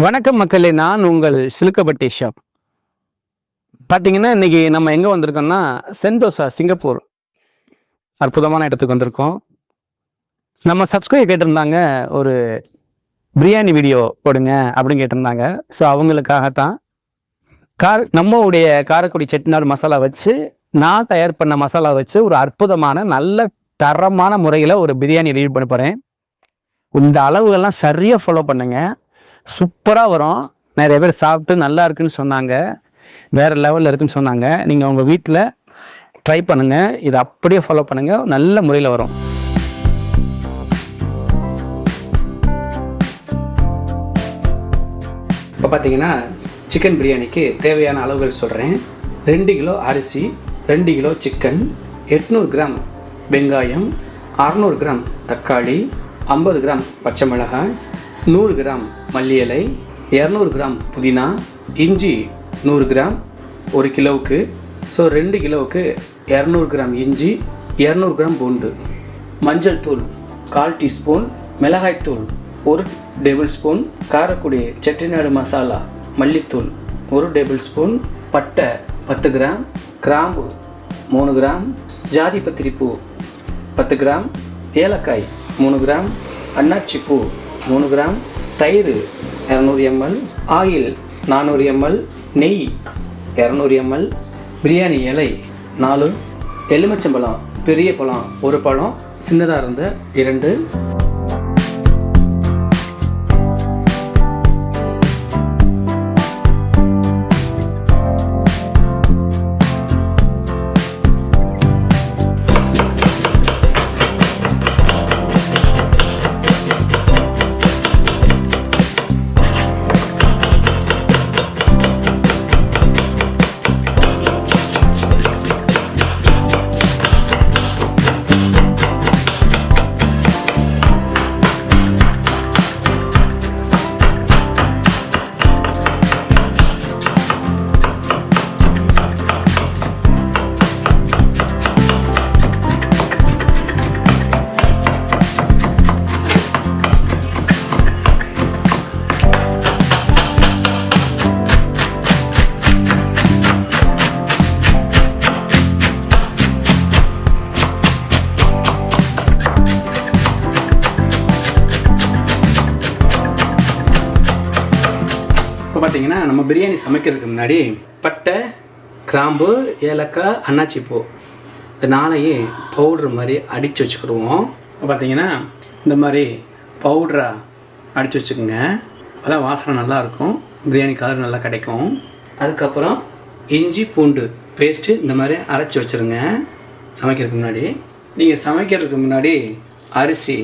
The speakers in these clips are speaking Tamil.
வணக்கம் மக்களே நான் உங்கள் சிலுக்கப்பட்டி ஷாப். பார்த்தீங்கன்னா இன்னைக்கு நம்ம எங்கே வந்திருக்கோம்னா சென்டோசா சிங்கப்பூர். அற்புதமான இடத்துக்கு வந்திருக்கோம். நம்ம சப்ஸ்கிரைப் கேட்டிருந்தாங்க ஒரு பிரியாணி வீடியோ போடுங்க அப்படின்னு கேட்டிருந்தாங்க. ஸோ அவங்களுக்காகத்தான் கார் நம்மளுடைய காரக்குடி செட்டிநாடு மசாலா வச்சு நான் தயார் பண்ண மசாலா வச்சு ஒரு அற்புதமான நல்ல தரமான முறையில் ஒரு பிரியாணி ரெடி பண்ண போகிறேன் இந்த அளவுகள்லாம் சரியாக ஃபாலோ பண்ணுங்கள் சூப்பராக வரும். நிறைய பேர் சாப்பிட்டு நல்லா இருக்குன்னு சொன்னாங்க. வேறு லெவலில் இருக்குன்னு சொன்னாங்க. நீங்கள் உங்கள் வீட்டில் ட்ரை பண்ணுங்கள் இதை அப்படியே ஃபாலோ பண்ணுங்கள் நல்ல முறையில் வரும். இப்போ பார்த்தீங்கன்னா சிக்கன் பிரியாணிக்கு தேவையான அளவுகள் சொல்கிறேன் ரெண்டு கிலோ அரிசி ரெண்டு கிலோ சிக்கன் எட்நூறு கிராம் வெங்காயம் அறநூறு கிராம் தக்காளி ஐம்பது கிராம் பச்சை மிளகாய் நூறு கிராம் மல்லி இலை இரநூறு கிராம் புதினா இஞ்சி நூறு கிராம் ஒரு கிலோவுக்கு ஸோ ரெண்டு கிலோவுக்கு இரநூறு கிராம் இஞ்சி இரநூறு கிராம் பூண்டு. மஞ்சள் தூள் கால் டீஸ்பூன் மிளகாய் தூள் ஒரு டேபிள் ஸ்பூன் காரக்குடி செட்டிநாடு மசாலா மல்லித்தூள் ஒரு டேபிள் ஸ்பூன் பட்டை பத்து கிராம் கிராம்பு மூணு கிராம் ஜாதி பத்திரி பூ பத்து கிராம் ஏலக்காய் மூணு கிராம் அன்னாச்சி பூ மூணு கிராம் தயிர் இரநூறு எம்எல் ஆயில் நானூறு எம்எல் நெய் இரநூறு எம்எல் பிரியாணி இலை நாலு எலுமிச்சம்பழம் பெரிய பழம் ஒரு பழம் சின்னதாக இருந்த இரண்டு. பார்த்தீங்கன்னா நம்ம பிரியாணி சமைக்கிறதுக்கு முன்னாடி பட்டை கிராம்பு ஏலக்காய் அன்னாச்சிப்பூ இது இந்த நாளையும் பவுடர் மாதிரி அடித்து வச்சுக்கிடுவோம். பார்த்தீங்கன்னா இந்த மாதிரி பவுடராக அடித்து வச்சுக்கோங்க. அதான் வாசனை நல்லாயிருக்கும் பிரியாணி கலர் நல்லா கிடைக்கும். அதுக்கப்புறம் இஞ்சி பூண்டு பேஸ்ட்டு இந்த மாதிரி அரைச்சி வச்சுருங்க. சமைக்கிறதுக்கு முன்னாடி. நீங்கள் சமைக்கிறதுக்கு முன்னாடி அரிசி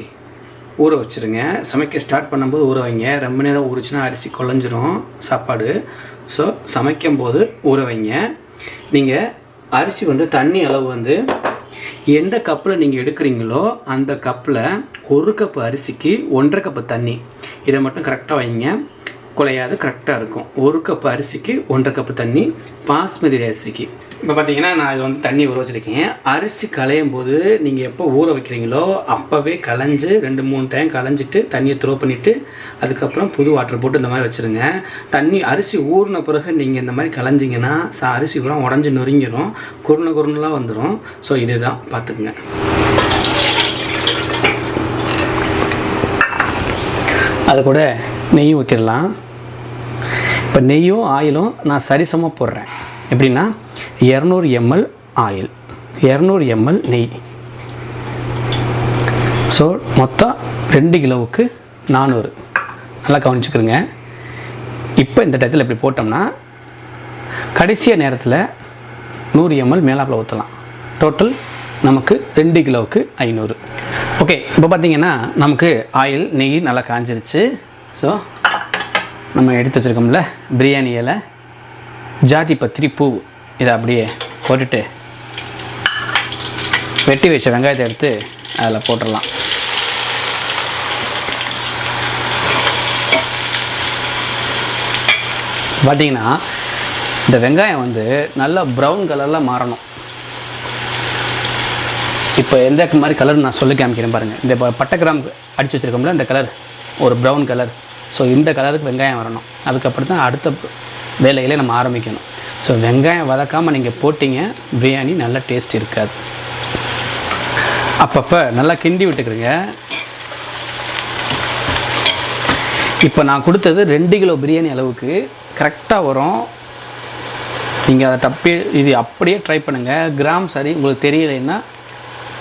ஊற வச்சுருங்க. சமைக்க ஸ்டார்ட் பண்ணும்போது ஊற வைங்க. ரொம்ப நேரம் ஊறிச்சுன்னா அரிசி குழஞ்சிரும். சாப்பாடு. ஸோ சமைக்கும் போது ஊற வைங்க. நீங்கள் அரிசி வந்து தண்ணி அளவு வந்து எந்த கப்பில் நீங்கள் எடுக்கிறீங்களோ அந்த கப்பில் ஒரு கப்பு அரிசிக்கு ஒன்றரை கப்பு தண்ணி. இதை மட்டும் கரெக்டாக வைங்க. குலையாது கரெக்டாக இருக்கும். ஒரு கப்பு அரிசிக்கு ஒன்றரை கப்பு தண்ணி. பாஸ்மதி அரிசிக்கு. இப்போ பார்த்தீங்கன்னா நான் இது வந்து தண்ணி ஊற வச்சுருக்கேன். அரிசி களையும் போது நீங்கள் எப்போ ஊற வைக்கிறீங்களோ அப்போவே களைஞ்சு ரெண்டு மூணு டைம் களைஞ்சிட்டு தண்ணியை த்ரோ பண்ணிவிட்டு அதுக்கப்புறம் புது வாட்டர் போட்டு இந்த மாதிரி வச்சுருங்க. தண்ணி அரிசி ஊறின பிறகு நீங்கள் இந்த மாதிரி களைஞ்சிங்கன்னா சா அரிசி பூரா உடஞ்சி நொறுங்கிடும் குருணை குருணெலாம் வந்துடும் ஸோ இதுதான். பார்த்துக்குங்க அது கூட நெய் ஊற்றிடலாம் இப்போ நெய்யும் ஆயிலும் நான் சரிசமமாக போடுறேன். எப்படின்னா இரநூறு எம்எல் ஆயில். இரநூறு எம்எல் நெய். ஸோ மொத்தம் ரெண்டு கிலோவுக்கு நானூறு. நல்லா கவனிச்சுக்கிறங்க இப்போ இந்த டயத்தில் இப்படி போட்டோம்னா கடைசியாக நேரத்தில் நூறு எம்எல் மேலாப்பில் ஊற்றலாம் டோட்டல் நமக்கு ரெண்டு கிலோவுக்கு ஐநூறு. ஓகே இப்போ பார்த்தீங்கன்னா நமக்கு ஆயில் நெய் நல்லா காஞ்சிருச்சு. ஸோ நம்ம எடுத்து வச்சுருக்கோம்ல பிரியாணி இலை ஜாதி பத்திரி பூ. இதை அப்படியே போட்டுட்டு வெட்டி வச்ச வெங்காயத்தை எடுத்து அதில் போட்டுடலாம். பார்த்தீங்கன்னா இந்த வெங்காயம் வந்து நல்லா ப்ரௌன் கலரில் மாறணும். இப்போ எந்த மாதிரி கலர் நான் சொல்லி காமிக்கிறேன் பாருங்கள் இந்த பட்டை கிராம் அடித்து வச்சுருக்கோம்ல இந்த கலர் ஒரு ப்ரௌன் கலர் ஸோ இந்த கலருக்கு வெங்காயம் வரணும். அதுக்கப்புறம் தான் அடுத்த வேலைகளை நம்ம ஆரம்பிக்கணும். ஸோ வெங்காயம் வதக்காமல் நீங்கள் போட்டிங்க பிரியாணி நல்ல டேஸ்ட் இருக்காது. அப்பப்போ நல்லா கிண்டி விட்டுக்கிறங்க இப்போ நான் கொடுத்தது ரெண்டு கிலோ பிரியாணி அளவுக்கு கரெக்டாக வரும். நீங்கள் அதை தப்பி இது அப்படியே ட்ரை பண்ணுங்கள் கிராம் சரி உங்களுக்கு தெரியலைன்னா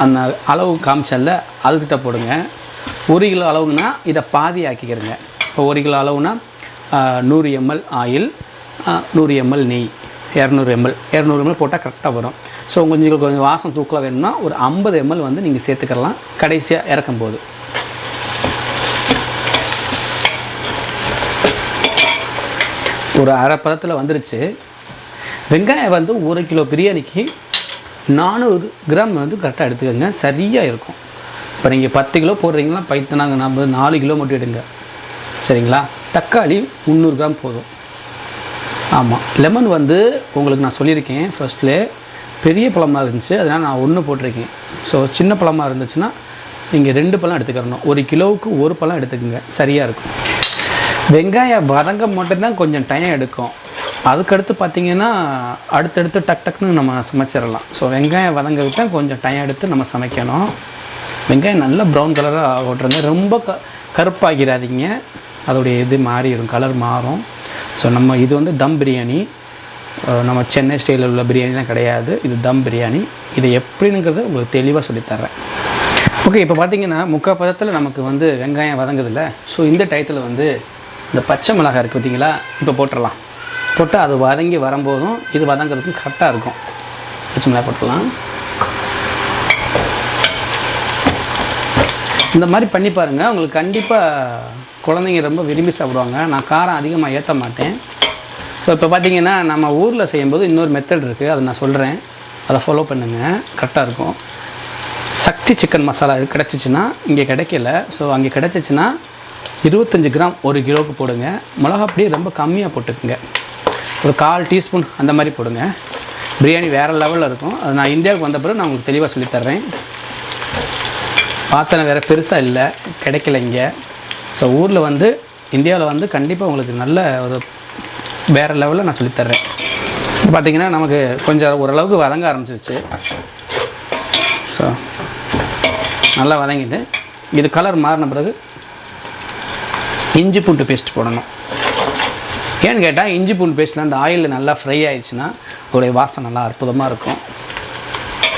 அந்த அளவு காமிச்சல்ல அதுக்கிட்ட போடுங்க. ஒரு கிலோ அளவுனா இதை பாதி ஆக்கிக்கிறங்க இப்போ ஒரு கிலோ அளவுனா நூறு எம்எல் ஆயில் நூறு எம்எல் நெய். இரநூறு எம்எல் இரநூறு எம்எல் போட்டால் கரெக்டாக வரும். ஸோ கொஞ்சம் கொஞ்சம் வாசம் தூக்கலாக வேணும்னா ஒரு ஐம்பது எம்எல் வந்து நீங்கள் சேர்த்துக்கலாம். கடைசியாக இறக்கும்போது ஒரு அரை பதத்தில் வந்துருச்சு. வெங்காயம் வந்து ஒரு கிலோ பிரியாணிக்கு நானூறு கிராம் வந்து கரெக்டாக எடுத்துக்கோங்க. சரியாக இருக்கும். இப்போ நீங்கள் பத்து கிலோ போடுறீங்களா? பைத்தனாங்க நம்ம நாலு கிலோ மட்டும் எடுங்க. சரிங்களா? தக்காளி முந்நூறு கிராம் போதும். ஆமாம் லெமன் வந்து உங்களுக்கு நான் சொல்லியிருக்கேன் ஃபர்ஸ்ட்லே பெரிய பழமாக இருந்துச்சு. அதனால் நான் ஒன்று போட்டிருக்கேன். ஸோ சின்ன பழமாக இருந்துச்சுன்னா நீங்கள் ரெண்டு பழம் எடுத்துக்கிறணும். ஒரு கிலோவுக்கு ஒரு பழம் எடுத்துக்கோங்க. சரியாக இருக்கும். வெங்காயம் வதங்க மட்டும்தான் கொஞ்சம் டைம் எடுக்கும். அதுக்கடுத்து பார்த்தீங்கன்னா அடுத்தடுத்து டக் டக்குன்னு நம்ம சமைச்சிடலாம். ஸோ வெங்காயம் வதங்கிறது தான் கொஞ்சம் டைம் எடுத்து நம்ம சமைக்கணும். வெங்காயம் நல்லா ப்ரௌன் கலராக ஓட்டுருங்க ரொம்ப க கருப்பாகிறாதீங்க அதோடைய இது மாறிடும். கலர் மாறும். ஸோ நம்ம இது வந்து தம் பிரியாணி. நம்ம சென்னை ஸ்டைலில் உள்ள பிரியாணிலாம் கிடையாது. இது தம் பிரியாணி. இது எப்படிங்கிறத உங்களுக்கு தெளிவாக சொல்லித்தர்றேன். ஓகே இப்போ பார்த்தீங்கன்னா முக்கால் பதத்தில் நமக்கு வந்து வெங்காயம் வதங்குதில்ல? ஸோ இந்த டயத்தில் வந்து இந்த பச்சை மிளகாய் இருக்குது பார்த்தீங்களா இப்போ போட்டுடலாம் போட்டு அது வதங்கி வரும்போதும் இது வதங்குறதுக்கும் கரெக்டாக இருக்கும். பச்சை மிளகாய் போட்டுடலாம் இந்த மாதிரி பண்ணி பாருங்கள் உங்களுக்கு கண்டிப்பாக குழந்தைங்க ரொம்ப விரும்பி சாப்பிடுவாங்க. நான் காரம் அதிகமாக ஏற்ற மாட்டேன். ஸோ இப்போ பார்த்தீங்கன்னா நம்ம ஊரில் செய்யும்போது இன்னொரு மெத்தட் இருக்குது அதை நான் சொல்கிறேன் அதை ஃபாலோ பண்ணுங்கள் கரெக்டாக இருக்கும். சக்தி சிக்கன் மசாலா இது கிடச்சிச்சின்னா இங்கே கிடைக்கல. ஸோ அங்கே கிடச்சிச்சின்னா இருபத்தஞ்சி கிராம் ஒரு கிலோவுக்கு போடுங்க. மிளகாப்பொடி ரொம்ப கம்மியாக போட்டுக்குங்க. ஒரு கால் டீஸ்பூன் அந்த மாதிரி போடுங்க. பிரியாணி வேறு லெவலில் இருக்கும். அது நான் இந்தியாவுக்கு வந்த பிறகு நான் உங்களுக்கு தெளிவாக சொல்லித்தர்றேன் பாத்திரம் வேறு பெருசாக இல்லை. கிடைக்கல இங்கே. ஸோ ஊரில் வந்து இந்தியாவில் வந்து கண்டிப்பாக உங்களுக்கு நல்ல ஒரு வேறு லெவலில் நான் சொல்லித்தர்றேன். இப்போ பார்த்தீங்கன்னா நமக்கு கொஞ்சம் ஓரளவுக்கு வதங்க ஆரம்பிச்சிருச்சு. ஸோ நல்லா வதங்கிட்டு இது கலர் மாறின பிறகு இஞ்சி பூண்டு பேஸ்ட் போடணும். ஏன்னு கேட்டால் இஞ்சி பூண்டு பேஸ்ட்டில் அந்த ஆயிலில் நல்லா ஃப்ரை ஆயிடுச்சுன்னா அதோடைய வாசம் நல்லா அற்புதமாக இருக்கும்.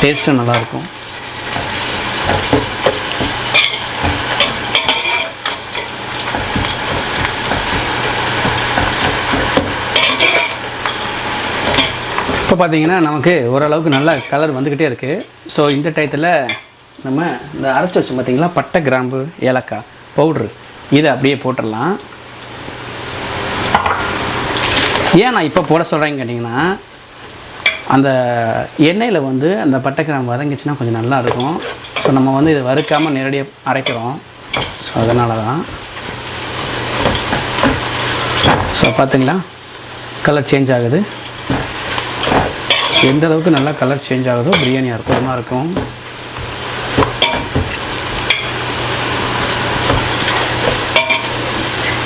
டேஸ்ட்டும் நல்லாயிருக்கும் இப்போ பார்த்தீங்கன்னா நமக்கு ஓரளவுக்கு நல்ல கலர் வந்துக்கிட்டே இருக்குது ஸோ இந்த டயத்தில் நம்ம இந்த அரைச்சி வச்சு பார்த்தீங்களா? பட்டை கிராம்பு ஏலக்காய் பவுட்ரு இதை அப்படியே போட்டுடலாம். ஏன் நான் இப்போ போட சொல்கிறேன்னு கேட்டிங்கன்னா அந்த எண்ணெயில் வந்து அந்த பட்டை கிராம்பு வதங்கிச்சுன்னா கொஞ்சம் நல்லா இருக்கும். ஸோ நம்ம வந்து இதை வறுக்காமல் நேரடியாக அரைக்கிறோம். ஸோ அதனால தான் ஸோ பார்த்திங்களா? கலர் சேஞ்ச் ஆகுது. எந்த அளவுக்கு நல்லா கலர் சேஞ்ச் ஆகுதோ பிரியாணி அற்புதமாக இருக்கும்.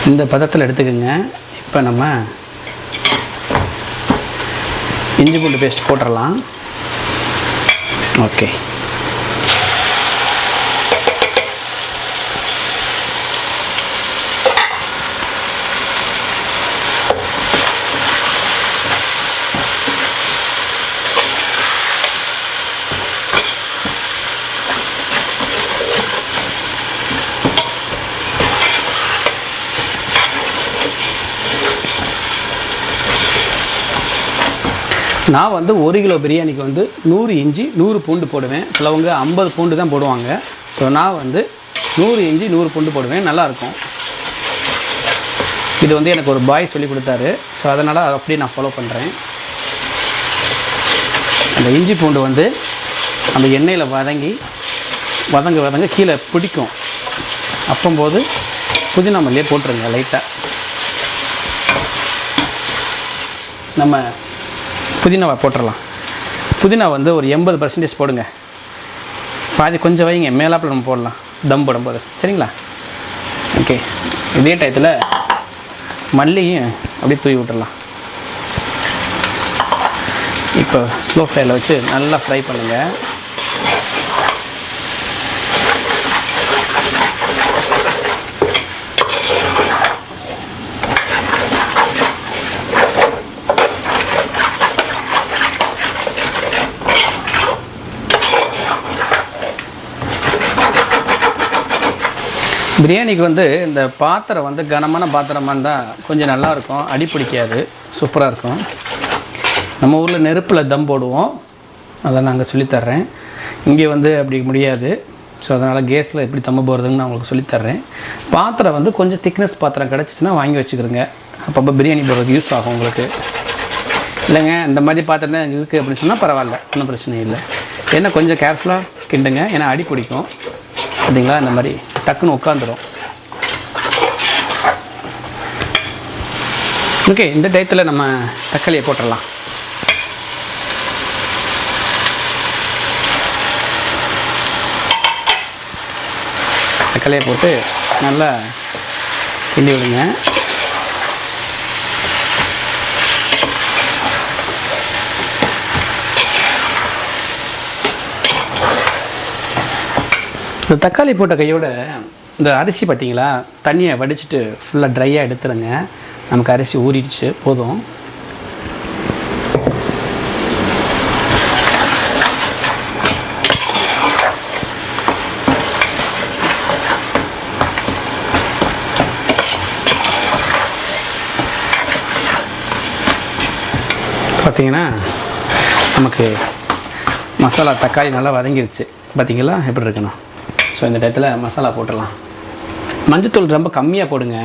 இந்த பதத்தில் எடுத்துக்கோங்க. இப்போ நம்ம இஞ்சி பூண்டு பேஸ்ட் போட்டுடலாம் ஓகே நான் வந்து ஒரு கிலோ பிரியாணிக்கு வந்து நூறு இஞ்சி நூறு பூண்டு போடுவேன். சிலவங்க ஐம்பது பூண்டு தான் போடுவாங்க. ஸோ நான் வந்து நூறு இஞ்சி நூறு பூண்டு போடுவேன். நல்லாயிருக்கும் இது வந்து எனக்கு ஒரு பாய் சொல்லி கொடுத்தாரு. ஸோ அதனால் அதை அப்படியே நான் ஃபாலோ பண்ணுறேன் அந்த இஞ்சி பூண்டு வந்து அந்த எண்ணெயில் வதங்கி வதங்க வதங்க கீழே பிடிக்கும். அப்பம்போது புதினா மல்லியே போட்டுருங்க லைட்டாக நம்ம புதினாவை போட்டுடலாம் புதினா வந்து ஒரு எண்பது பர்சன்டேஜ் போடுங்க. பாதி கொஞ்சம் வைங்க மேலாப்பில் நம்ம போடலாம். தம் போடும்போது. சரிங்களா? ஓகே இதே டயத்தில் மல்லியும் அப்படியே தூவி விட்டுறலாம். இப்போ ஸ்லோ ஃப்ளேயில் வச்சு நல்லா ஃப்ரை பண்ணுங்கள் பிரியாணிக்கு வந்து இந்த பாத்திரம் வந்து கனமான பாத்திரமாக இருந்தால் கொஞ்சம் நல்லாயிருக்கும். அடி பிடிக்காது. சூப்பராக இருக்கும். நம்ம ஊரில் நெருப்பில் தம் போடுவோம். அதை நாங்கள் சொல்லித்தர்றேன். இங்கே வந்து அப்படி முடியாது. ஸோ அதனால் கேஸில் எப்படி தம்ப போகிறதுன்னு நான் உங்களுக்கு சொல்லித்தர்றேன். பாத்திரம் வந்து கொஞ்சம் திக்னஸ் பாத்திரம் கிடச்சிச்சின்னா வாங்கி வச்சுக்கிறோங்க. அப்பப்போ பிரியாணி போடுறதுக்கு யூஸ் ஆகும் உங்களுக்கு. இல்லைங்க இந்த மாதிரி பாத்திரம் தான் இருக்குது அப்படின்னு சொன்னால் பரவாயில்ல. ஒன்றும் பிரச்சனை இல்லை. ஏன்னா கொஞ்சம் கேர்ஃபுல்லாக கிண்டுங்க. ஏன்னா அடி பிடிக்கும். அப்படிங்களா இந்த மாதிரி டக்குன்னு உட்காந்துரும். ஓகே இந்த டயத்தில் நம்ம தக்காளியை போட்டுடலாம் தக்காளியை போட்டு நல்லா கிண்டி விடுங்க. இந்த தக்காளி போட்ட கையோட இந்த அரிசி பார்த்தீங்களா தண்ணியை வடிச்சிட்டு ஃபுல்லாக ட்ரையாக எடுத்துருங்க. நமக்கு அரிசி ஊறிடுச்சு. போதும். பார்த்தீங்கன்னா நமக்கு மசாலா தக்காளி நல்லா வதங்கிருச்சு. பார்த்தீங்களா எப்படி இருக்குண்ணா ஸோ இந்த டயத்தில் மசாலா போட்டுடலாம். மஞ்சத்தூள் ரொம்ப கம்மியாக போடுங்க.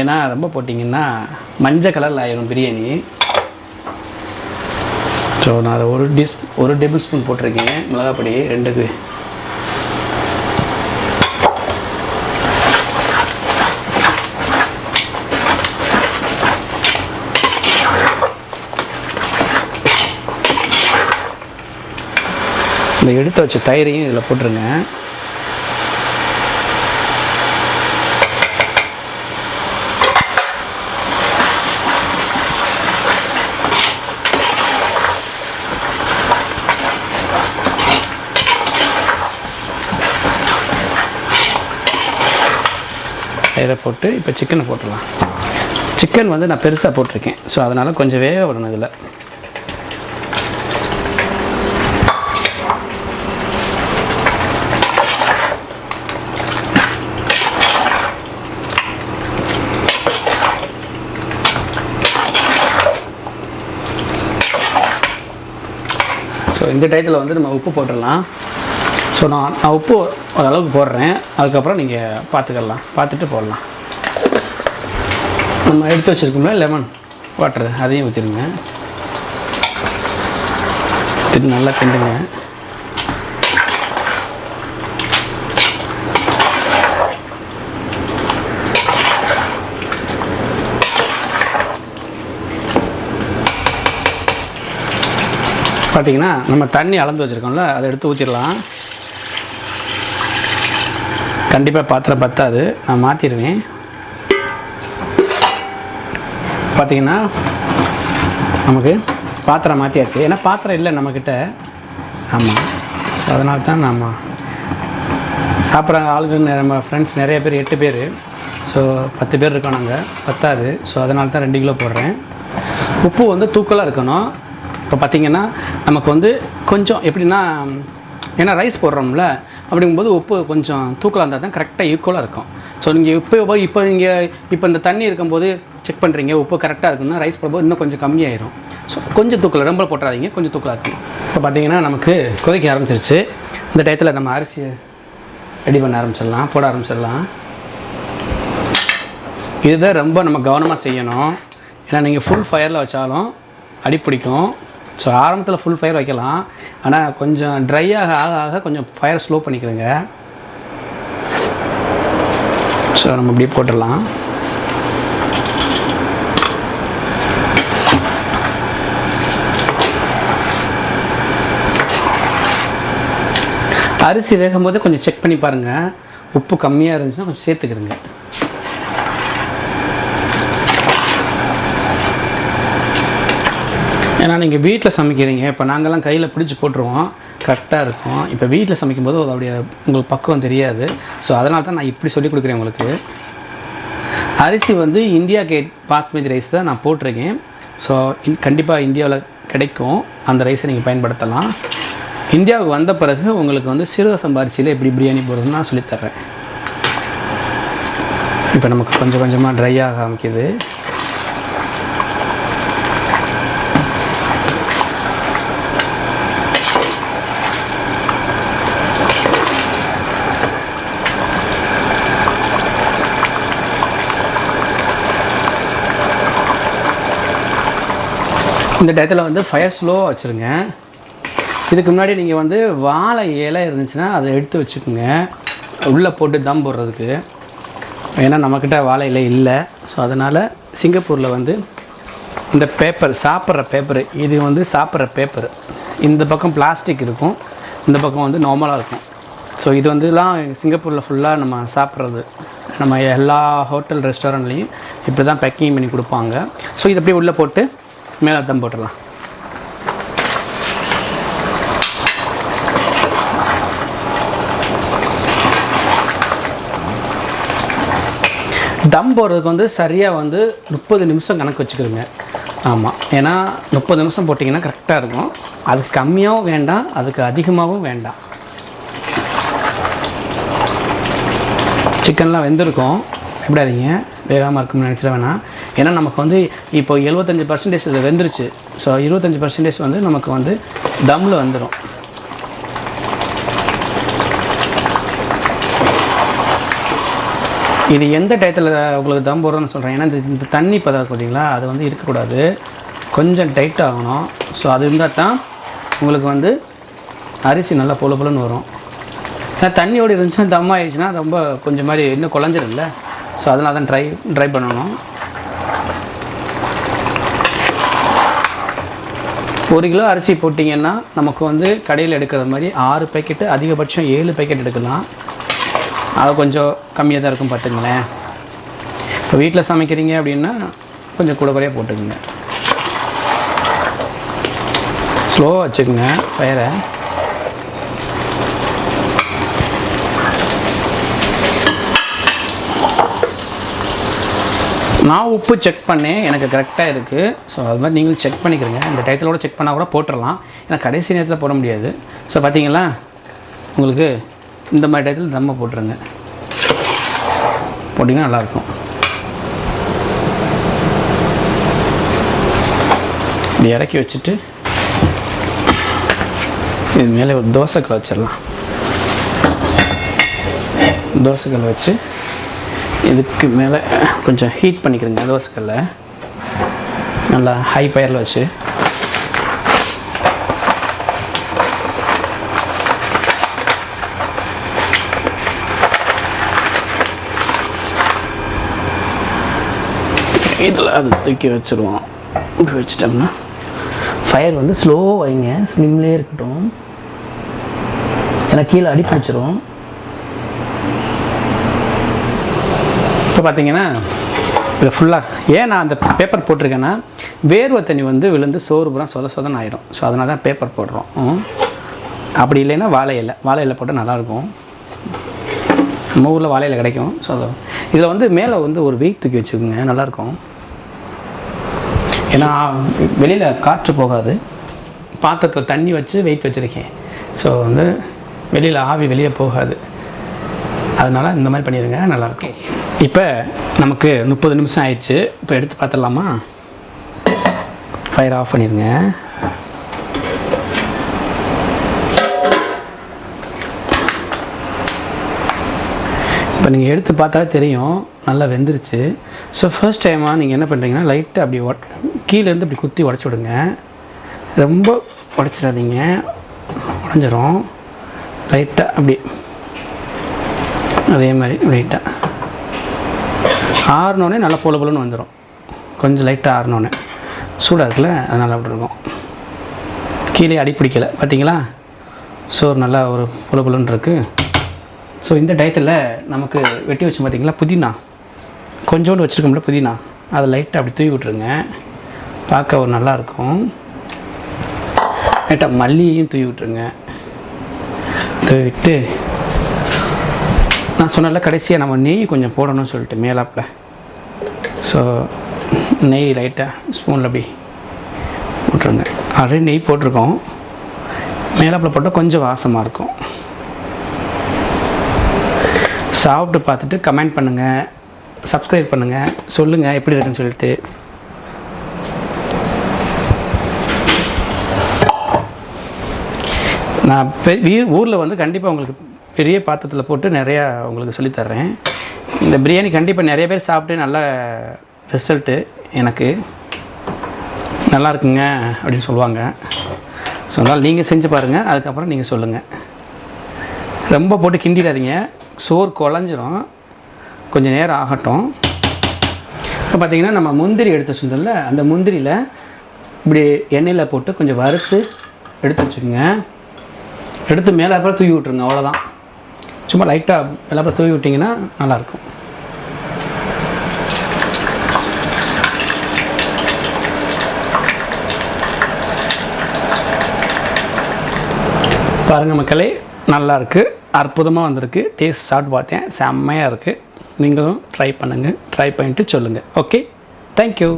ஏன்னா ரொம்ப போட்டிங்கன்னா மஞ்சள் கலரில் ஆயிரும் பிரியாணி. ஸோ நான் அதை ஒரு டிஸ் ஒரு டேபிள் ஸ்பூன் போட்டிருக்கேன். மிளகாப்பொடி ரெண்டுக்கு. இந்த எடுத்து வச்ச தயிரையும் இதில் போட்டுருங்க. இதை போட்டு இப்போ சிக்கனை போட்டுடலாம். சிக்கன் வந்து நான் பெருசாக போட்டிருக்கேன். ஸோ அதனால் கொஞ்சம் வேக விடணும் இதில். ஸோ இந்த டயத்தில் வந்து நம்ம உப்பு போட்டுடலாம். ஸோ நான் நான் உப்பு ஓரளவுக்கு போடுறேன். அதுக்கப்புறம் நீங்கள் பார்த்துக்கலாம் பார்த்துட்டு போடலாம். நம்ம எடுத்து வச்சுருக்கோம்ல லெமன் வாட்டர் அதையும் ஊற்றிடுங்க ஊற்றிட்டு நல்லா கிண்டுங்க. பார்த்தீங்கன்னா நம்ம தண்ணி அளந்து வச்சுருக்கோம்ல அதை எடுத்து ஊற்றிடலாம் கண்டிப்பாக பாத்திரம் பத்தாது. நான் மாற்றிடுவேன் பார்த்தீங்கன்னா நமக்கு பாத்திரம் மாற்றியாச்சு ஏன்னா பாத்திரம் இல்லை நம்மக்கிட்ட ஆமாம் ஸோ அதனால தான் நம்ம சாப்பிட்ற ஆளுங்க நம்ம ஃப்ரெண்ட்ஸ் நிறைய பேர் எட்டு பேர். ஸோ பத்து பேர் இருக்கோம் நாங்கள் பத்தாது. ஸோ அதனால தான் ரெண்டு கிலோ போடுறேன். உப்பு வந்து தூக்கலாக இருக்கணும். இப்போ பார்த்திங்கன்னா நமக்கு வந்து கொஞ்சம் எப்படின்னா ஏன்னா ரைஸ் போடுறோம்ல. அப்படிங்கும்போது உப்பு கொஞ்சம் தூக்கலாக இருந்தால் தான் கரெக்டாக ஈக்குவலாக இருக்கும். ஸோ நீங்கள் இப்போ போய் இப்போ நீங்கள் இப்போ இந்த தண்ணி இருக்கும்போது செக் பண்ணுறீங்க உப்பு கரெக்டாக இருக்குன்னா ரைஸ் போடும்போது இன்னும் கொஞ்சம் கம்மியாயிரும். ஸோ கொஞ்சம் தூக்கலை ரொம்ப போட்டுறாதீங்க கொஞ்சம் தூக்கலாக இருக்கும் இப்போ பார்த்தீங்கன்னா நமக்கு கொதிக்க ஆரம்பிச்சிருச்சு. இந்த டயத்தில் நம்ம அரிசியை ரெடி பண்ண ஆரம்பிச்சிடலாம் போட ஆரம்பிச்சிடலாம். இதுதான் ரொம்ப நம்ம கவனமாக செய்யணும். ஏன்னா நீங்கள் ஃபுல் ஃபயரில் வச்சாலும் அடி பிடிக்கும். ஸோ ஆரம்பத்தில் ஃபுல் ஃபயர் வைக்கலாம். ஆனால் கொஞ்சம் ட்ரை ஆக ஆக ஆக கொஞ்சம் ஃபயர் ஸ்லோ பண்ணிக்கிறேங்க. ஸோ நம்ம இப்படியே போட்டுடலாம். அரிசி வேகும் போது கொஞ்சம் செக் பண்ணி பாருங்கள் உப்பு கம்மியாக இருந்துச்சுன்னா கொஞ்சம் சேர்த்துக்கிறேங்க. ஏன்னா நீங்கள் வீட்டில் சமைக்கிறீங்க இப்போ நாங்கள்லாம் கையில் பிடிச்சி போட்டுருவோம். கரெக்டாக இருக்கும். இப்போ வீட்டில் சமைக்கும்போது அதோடைய உங்களுக்கு பக்குவம் தெரியாது. ஸோ அதனால தான் நான் இப்படி சொல்லி கொடுக்குறேன் உங்களுக்கு. அரிசி வந்து இந்தியா கேட் பாஸ்மதி ரைஸ் தான் நான் போட்டிருக்கேன். ஸோ கண்டிப்பாக இந்தியாவில் கிடைக்கும். அந்த ரைஸை நீங்கள் பயன்படுத்தலாம். இந்தியாவுக்கு வந்த பிறகு உங்களுக்கு வந்து சிறுவசம்ப அரிசியில் எப்படி பிரியாணி போடுறதுன்னு நான் சொல்லித்தர்றேன் இப்போ நமக்கு கொஞ்சம் கொஞ்சமாக ட்ரை ஆக ஆரம்பிக்குது. இந்த டயத்தில் வந்து ஃபயர் ஸ்லோவாக வச்சுருங்க. இதுக்கு முன்னாடி நீங்கள் வந்து வாழை இலை இருந்துச்சுன்னா அதை எடுத்து வச்சுக்கோங்க. உள்ளே போட்டு தம் போடுறதுக்கு. ஏன்னா நம்மக்கிட்ட வாழை இலை இல்லை. ஸோ அதனால் சிங்கப்பூரில் வந்து இந்த பேப்பர் சாப்பிட்ற பேப்பர் இது வந்து சாப்பிட்ற பேப்பர் இந்த பக்கம் பிளாஸ்டிக் இருக்கும். இந்த பக்கம் வந்து நார்மலாக இருக்கும். ஸோ இது வந்துலாம் சிங்கப்பூரில் ஃபுல்லாக நம்ம சாப்பிட்றது. நம்ம எல்லா ஹோட்டல் ரெஸ்டாரண்ட்லேயும் இப்படி தான் பேக்கிங் பண்ணி கொடுப்பாங்க. ஸோ இது அப்படியே உள்ளே போட்டு மேலே தம் போட்டுடலாம். தம் போடுறதுக்கு வந்து சரியாக வந்து முப்பது நிமிஷம் கணக்கு வச்சுக்கிறோங்க ஆமாம் ஏன்னா முப்பது நிமிஷம் போட்டிங்கன்னா கரெக்டாக இருக்கும். அதுக்கு கம்மியாகவும் வேண்டாம் அதுக்கு அதிகமாகவும் வேண்டாம். சிக்கன்லாம் வெந்திருக்கும். எப்படாதீங்க வேகாமல் இருக்கும்னு நினச்சிட வேணாம். ஏன்னா நமக்கு வந்து இப்போ எழுபத்தஞ்சி பர்சன்டேஜ் இது வெந்துருச்சு. ஸோ இருபத்தஞ்சி பர்சன்டேஜ் வந்து நமக்கு வந்து தம்மில் வந்துடும் இது எந்த டயத்தில் உங்களுக்கு தம் போடுறோன்னு சொல்கிறேன் ஏன்னா இந்த இந்த தண்ணி பதார்த்தம் பார்த்தீங்களா அது வந்து இருக்கக்கூடாது. கொஞ்சம் டைட் ஆகணும். ஸோ அது இருந்தால் தான் உங்களுக்கு வந்து அரிசி நல்லா பொல பொலன்னு வரும். ஏன்னா தண்ணியோடு இருந்துச்சுன்னா தம் ஆயிடுச்சுன்னா ரொம்ப கொஞ்சம் மாதிரி இன்னும் குழஞ்சிரும்ல. ஸோ அதனால் தான் ட்ரை ட்ரை பண்ணணும். ஒரு கிலோ அரிசி போட்டிங்கன்னா நமக்கு வந்து கடையில் எடுக்கிற மாதிரி ஆறு பேக்கெட்டு அதிகபட்சம் ஏழு பேக்கெட் எடுக்கலாம். அது கொஞ்சம் கம்மியாக தான் இருக்கும் பார்த்துங்களேன். இப்போ வீட்டில் சமைக்கிறீங்க அப்படின்னா கொஞ்சம் கூட குறையாக போட்டுக்கோங்க. ஸ்லோவாக வச்சுக்கோங்க ஃபயரை நான் உப்பு செக் பண்ணேன். எனக்கு கரெக்டாக இருக்குது ஸோ அது மாதிரி நீங்களும் செக் பண்ணிக்கிறீங்க. இந்த டயத்தில் கூட செக் பண்ணால் கூட போட்டுடலாம். ஏன்னா கடைசி நேரத்தில் போட முடியாது. ஸோ பார்த்தீங்களா உங்களுக்கு இந்த மாதிரி டயத்தில் தம்மை போட்டுருங்க. போட்டிங்கன்னா நல்லாயிருக்கும். இப்படி இறக்கி வச்சுட்டு இது மேலே ஒரு தோசைக்கல் வச்சிடலாம். தோசைக்கல் வச்சு இதுக்கு மேலே கொஞ்சம் ஹீட் பண்ணிக்கிறேங்க தோசைக்கல்ல நல்லா ஹை ஃபயரில் வச்சு. இதில் அதை தூக்கி வச்சுருவோம். இப்படி வச்சிட்டோம்னா ஃபயர் வந்து ஸ்லோவாக வைங்க ஸ்லிம்லேயே இருக்கட்டும். ஏன்னா கீழே அடி பிடிச்சிரும் இப்போ பார்த்தீங்கன்னா இதில் ஃபுல்லாக ஏன் நான் அந்த பேப்பர் போட்டிருக்கேன்னா வேர்வை தண்ணி வந்து விழுந்து சோறு பூரா சொத சொதன் ஆயிரும். ஸோ அதனால தான் பேப்பர் போடுறோம். அப்படி இல்லைன்னா வாழை இலை. வாழை இலை போட்டால் நல்லாயிருக்கும். நம்ம ஊரில் வாழை இலை கிடைக்கும். ஸோ இதில் வந்து மேலே வந்து ஒரு வெயிட் தூக்கி வச்சுக்கோங்க. நல்லாயிருக்கும். ஏன்னா வெளியில் காற்று போகாது. பாத்திரத்தில் தண்ணி வச்சு வெயிட் வச்சுருக்கேன். ஸோ வந்து வெளியில் ஆவி வெளியே போகாது. அதனால் இந்த மாதிரி பண்ணிடுங்க நல்லாயிருக்கும். இப்போ நமக்கு முப்பது நிமிஷம் ஆயிடுச்சு. இப்போ எடுத்து பார்த்துடலாமா ஃபயர் ஆஃப் பண்ணிடுங்க இப்போ நீங்கள் எடுத்து பார்த்தா தெரியும் நல்லா வெந்துருச்சு. ஸோ ஃபர்ஸ்ட் டைமாக நீங்கள் என்ன பண்ணுறீங்கன்னா லைட்டாக அப்படி ஒட் கீழேருந்து அப்படி குத்தி உடச்சி விடுங்க. ரொம்ப உடச்சிடாதீங்க. உடஞ்சிரும். லைட்டாக அப்படி அதே மாதிரி லைட்டாக ஆறினோடனே நல்லா பொல பொலன்னு வந்துடும் கொஞ்சம் லைட்டாக ஆறினோடனே சூடாக இருக்குல்ல அதனால் அப்படி இருக்கும் கீழே அடி பிடிக்கல பார்த்தீங்களா சோறு நல்லா ஒரு பொல பொலன்னு இருக்குது ஸோ இந்த டயத்தில் நமக்கு வெட்டி வச்சு பார்த்தீங்களா புதினா. கொஞ்சோண்டு வச்சுருக்கோம்ல புதினா. அதை லைட்டாக அப்படி தூவி விட்ருங்க பார்க்க ஒரு நல்லா இருக்கும். லைட்டாக மல்லியையும் தூவி விட்ருங்க தூவி விட்டு நான் சொன்னல கடைசியாக நம்ம நெய் கொஞ்சம் போடணும்னு சொல்லிட்டு மேலாப்பில். ஸோ நெய் லைட்டாக ஸ்பூனில் அப்படி போட்டுருங்க ஆல்ரெடி நெய் போட்டிருக்கோம். மேலாப்பில் போட்டால் கொஞ்சம் வாசமாக இருக்கும். சாப்பிட்டு பார்த்துட்டு கமெண்ட் பண்ணுங்கள் சப்ஸ்கிரைப் பண்ணுங்கள் சொல்லுங்கள் எப்படி இருக்குன்னு சொல்லிட்டு. நான் பெரிய ஊரில் வந்து கண்டிப்பாக உங்களுக்கு பெரிய பாத்திரத்தில் போட்டு நிறையா உங்களுக்கு சொல்லித் தர்றேன். இந்த பிரியாணி கண்டிப்பாக நிறைய பேர் சாப்பிட்டு நல்ல ரிசல்ட்டு எனக்கு. நல்லா இருக்குங்க அப்படின்னு சொல்லுவாங்க. ஸோ அதனால் நீங்கள் செஞ்சு பாருங்கள் அதுக்கப்புறம் நீங்கள் சொல்லுங்கள் ரொம்ப போட்டு கிண்டிடாதீங்க. சோறு குழஞ்சிரும். கொஞ்சம் நேரம் ஆகட்டும். இப்போ பார்த்தீங்கன்னா நம்ம முந்திரி எடுத்து வச்சுருந்தோம்ல அந்த முந்திரியில் இப்படி எண்ணெயில் போட்டு கொஞ்சம் வறுத்து எடுத்து வச்சுக்கோங்க. எடுத்து மேலே அப்புறம் தூவி விட்ருங்க அவ்வளோதான் சும்மா லைட்டாக மேலே தூவி விட்டிங்கன்னா நல்லாயிருக்கும். பாருங்கள் மக்களே நல்லா இருக்குது அற்புதமாக வந்திருக்கு. டேஸ்ட் சாப்பிட்டு பார்த்தேன். செம்மையாக இருக்குது நீங்களும் ட்ரை பண்ணுங்கள் ட்ரை பண்ணிட்டு சொல்லுங்கள் ஓகே தேங்க்யூ